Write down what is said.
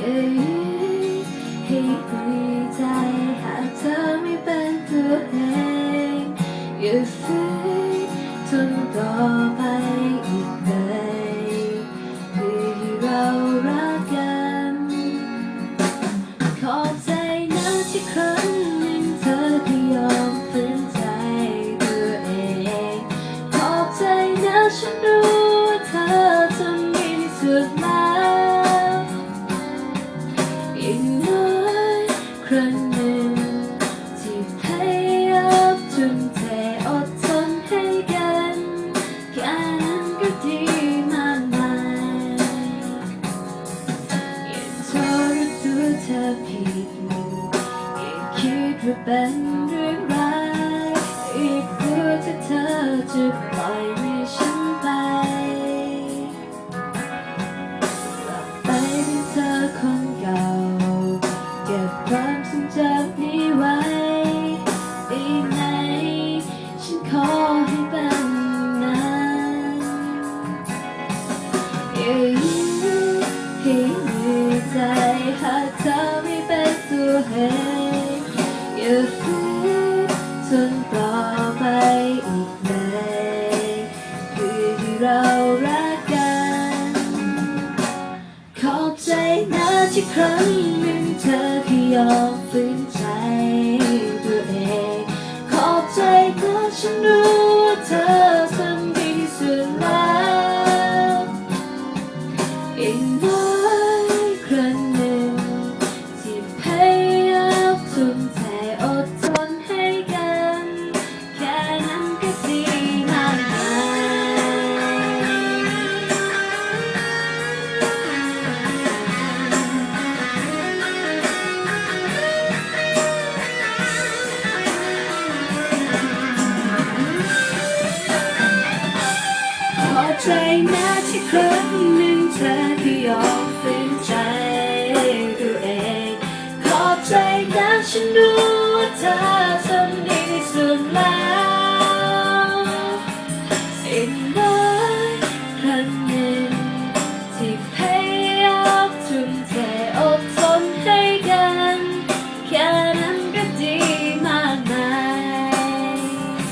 ให้ใจหากเธอไม่เป็นตัวเองอย่าฝืนทนต่อไปอีกเลยเพื่อให้เรารักกันขอบใจนะที่ครั้งหนึ่งเธอก็ยอมฝืนใจตัวเองขอบใจนะฉันรู้ว่าเธอ ครั้งหนึ่งที่พยายามทุ่มเทอดทนให้กันแค่นั้นก็ดีมากมายอย่าโทษตัวเธอผิดอย่าคิดว่าเป็นเรื่องร้ายอย่ากลัวที่เธอจะป ให้เหนื่อใจหากเธอไม่เป็นตัวเองอย่าฝืนทนต่อไปอีกเลยคือที่เรารักกัน ขอบใจนะที่ครั้งหนึ่งเธอขยอมฝืนใจ ใจนะที่ครั้งหนึ่งเธอที่ยอมฝืนใจตัวเอง ขอบใจนะฉันรู้ว่าเธอ